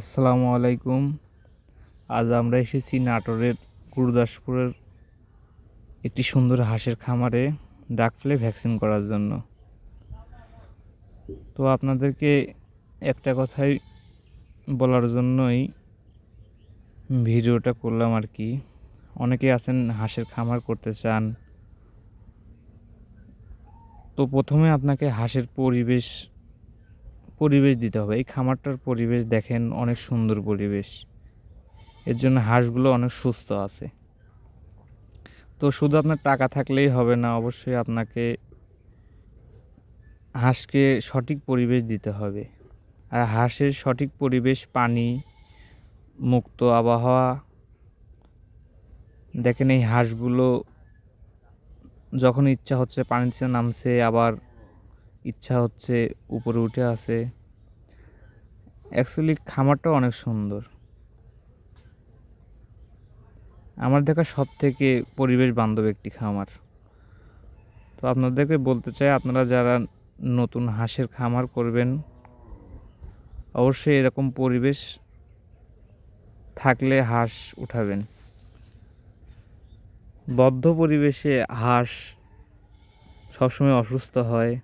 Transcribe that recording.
আসসালামু আলাইকুম। আজ আমরা এসেছি নাটোরের গুরুদাসপুরের একটি সুন্দর হাঁসের খামারে ডাক ফেলে ভ্যাকসিন করার জন্য। তো আপনাদেরকে একটা কথাই বলার জন্যই ভিডিওটা করলাম আর কি। অনেকে আছেন হাঁসের খামার করতে চান। তো প্রথমে আপনাকে হাঁসের পরিবেশ পরিবেশ দিতে হবে। এই খামারটার পরিবেশ দেখেন অনেক সুন্দর পরিবেশ। এর জন্য হাঁসগুলো অনেক সুস্থ আছে। তো শুধু আপনার টাকা থাকলেই হবে না, অবশ্যই আপনাকে হাঁসকে সঠিক পরিবেশ দিতে হবে। আর হাঁসের সঠিক পরিবেশ, পানি, মুক্ত আবহাওয়া, দেখেন এই হাঁসগুলো যখন ইচ্ছা হচ্ছে পানিতে নামছে, আবার ইচ্ছা হচ্ছে উপরে উঠে আছে। অ্যাকচুয়ালি খামারটা অনেক সুন্দর। আমার দেখা সব থেকে পরিবেশ বান্ধব একটি খামার। তো আপনাদেরকে বলতে চাই, আপনারা যারা নতুন হাঁসের খামার করবেন, অবশ্যই এরকম পরিবেশ থাকলে হাঁস উঠাবেন। বদ্ধ পরিবেশে হাঁস সবসময় অসুস্থ হয়।